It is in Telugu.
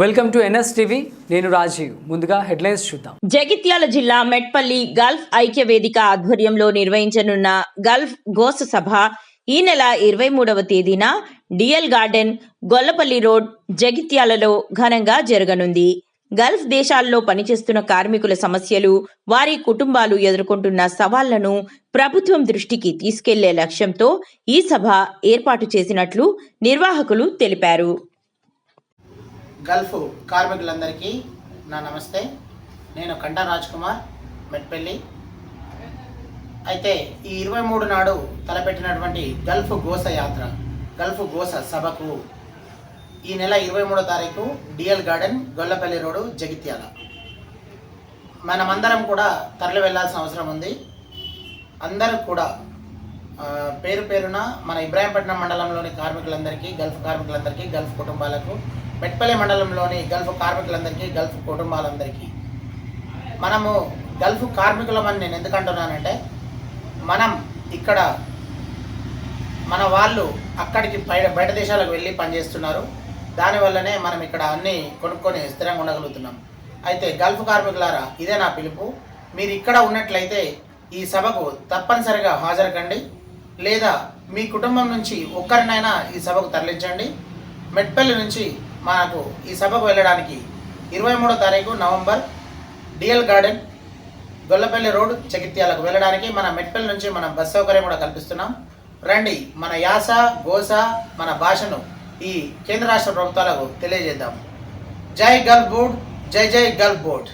వెల్కమ్ టు ఎన్ఎస్ టీవీ నేను రాజీవ్. ముందుగా హెడ్లైన్స్ చూద్దాం. జగిత్యాల జిల్లా మెట్పల్లి గల్ఫ్ ఐక్య వేదిక ఆధ్వర్యంలో నిర్వహించనున్న గల్ఫ్ గోస సభ ఈ నెల ఇరవై మూడవ తేదీన డిఎల్ గార్డెన్ గొల్లపల్లి రోడ్ జగిత్యాలలో ఘనంగా జరగనుంది. గల్ఫ్ దేశాల్లో పనిచేస్తున్న కార్మికుల సమస్యలు వారి కుటుంబాలు ఎదుర్కొంటున్న సవాళ్ళను ప్రభుత్వం దృష్టికి తీసుకెళ్ళే లక్ష్యంతో ఈ సభ ఏర్పాటు చేసినట్లు నిర్వాహకులు తెలిపారు. గల్ఫ్ కార్మికులందరికీ నా నమస్తే. నేను కంటా రాజ్ కుమార్ మెట్పల్లి. అయితే ఈ ఇరవై మూడు నాడు తలపెట్టినటువంటి గల్ఫ్ గోస యాత్ర గల్ఫ్ గోస సభకు ఈ నెల ఇరవై మూడో తారీఖు DL garden Gollapalli road Jagtial. మనమందరం కూడా తరలి వెళ్ళాల్సిన అవసరం ఉంది. అందరూ కూడా పేరు పేరున మన ఇబ్రాహీంపట్నం మండలంలోని కార్మికులందరికీ గల్ఫ్ కార్మికులందరికీ గల్ఫ్ కుటుంబాలకు మెట్పల్లి మండలంలోని గల్ఫ్ కార్మికులందరికీ గల్ఫ్ కుటుంబాలందరికీ. మనము గల్ఫ్ కార్మికులమని నేను ఎందుకంటున్నానంటే మనం ఇక్కడ మన వాళ్ళు అక్కడికి బయట బయట దేశాలకు వెళ్ళి పనిచేస్తున్నారు. దానివల్లనే మనం ఇక్కడ అన్నీ కొనుక్కొని స్థిరంగా ఉండగలుగుతున్నాం. అయితే గల్ఫ్ కార్మికులారా ఇదే నా పిలుపు. మీరు ఇక్కడ ఉన్నట్లయితే ఈ సభకు తప్పనిసరిగా హాజరు కండి లేదా మీ కుటుంబం నుంచి ఒక్కరినైనా ఈ సభకు తరలించండి. మెట్పల్లి నుంచి మనకు ఈ సభకు వెళ్ళడానికి ఇరవై మూడో తారీఖు November DL garden Gollapalli road జగిత్యాలకు వెళ్ళడానికి మన మెట్పల్లి నుంచి మనం బస్ సౌకర్యం కూడా కల్పిస్తున్నాం. రండి మన యాస గోస మన భాషను ఈ కేంద్ర రాష్ట్ర ప్రభుత్వాలకు తెలియజేద్దాం. జై గల్ బోర్డ్ జై జై గల్ బోర్డ్.